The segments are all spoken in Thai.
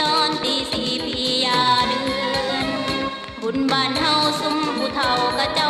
ตอนตีสี่พี่ยาเดือน บุญบานเฮาซุ้มผู้เฒ่ากระเจ้า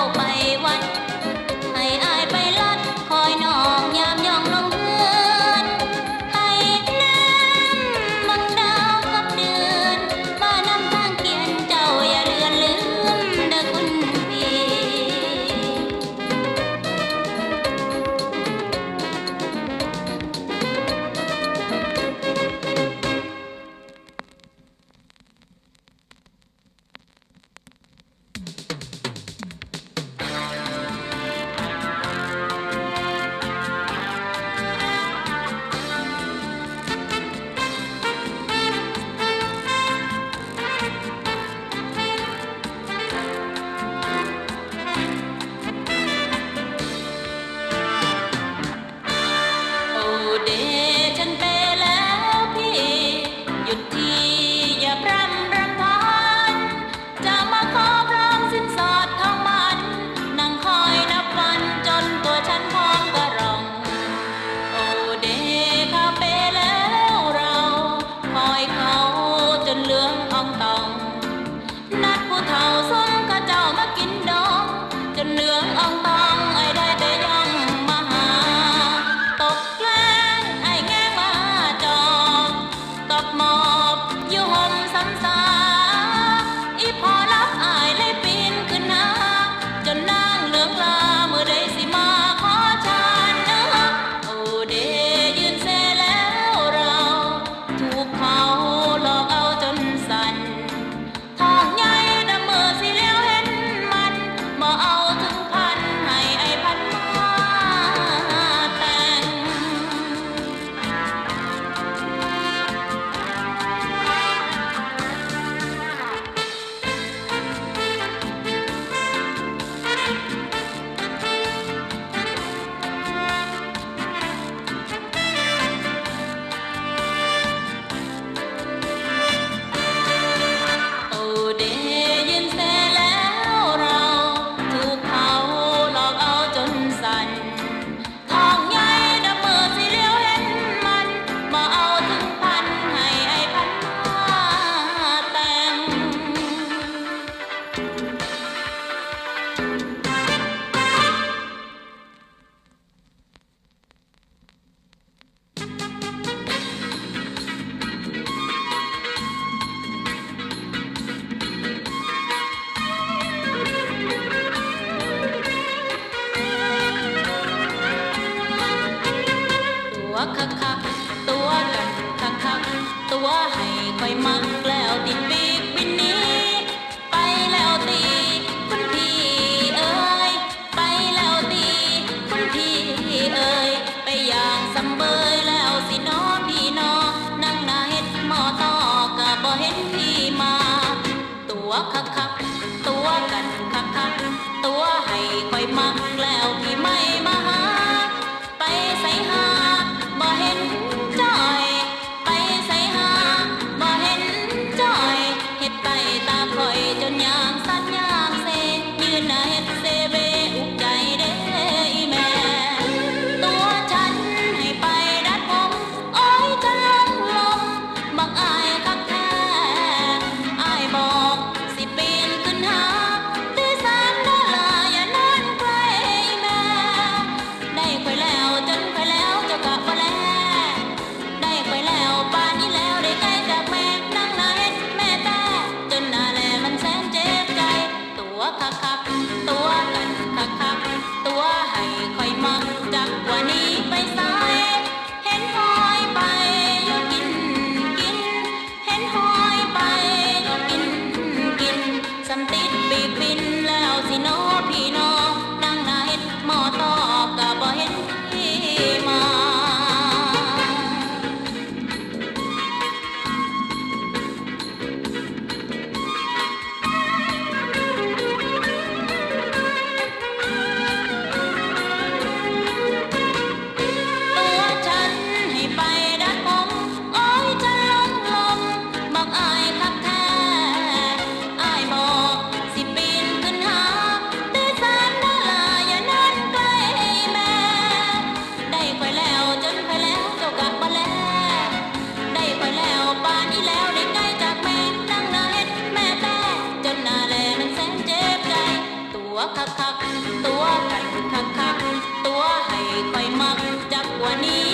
คอยจนย จั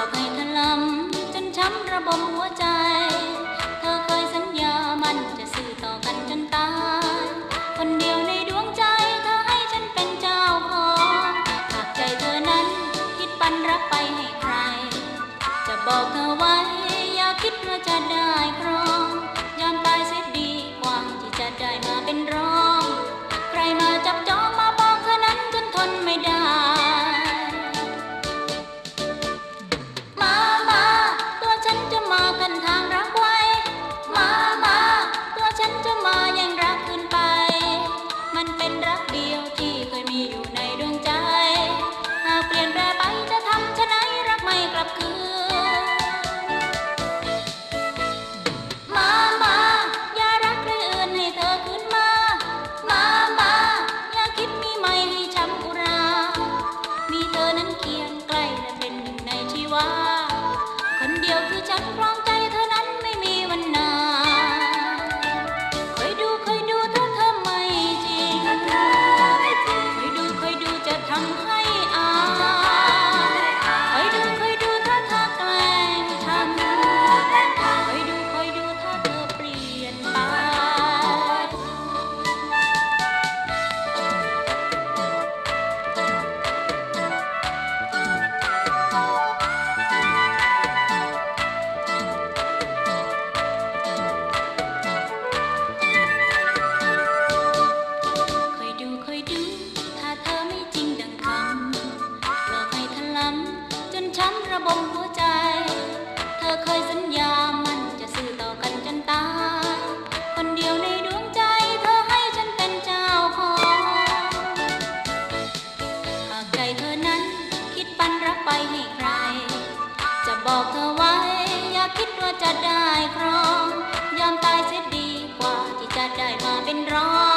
อเคยถลำจนช้ำระบบหัวใจ เธอเคยสัญญามันจะสื่อต่อกันจนตาย คนเดียวในดวงใจเธอให้ฉันเป็นเจ้าของหากใจเธอนั้นคิดปันรักไปให้ใคร จะบอกเธอไว้อย่าคิดว่าใจ ได้มาเป็นร้อย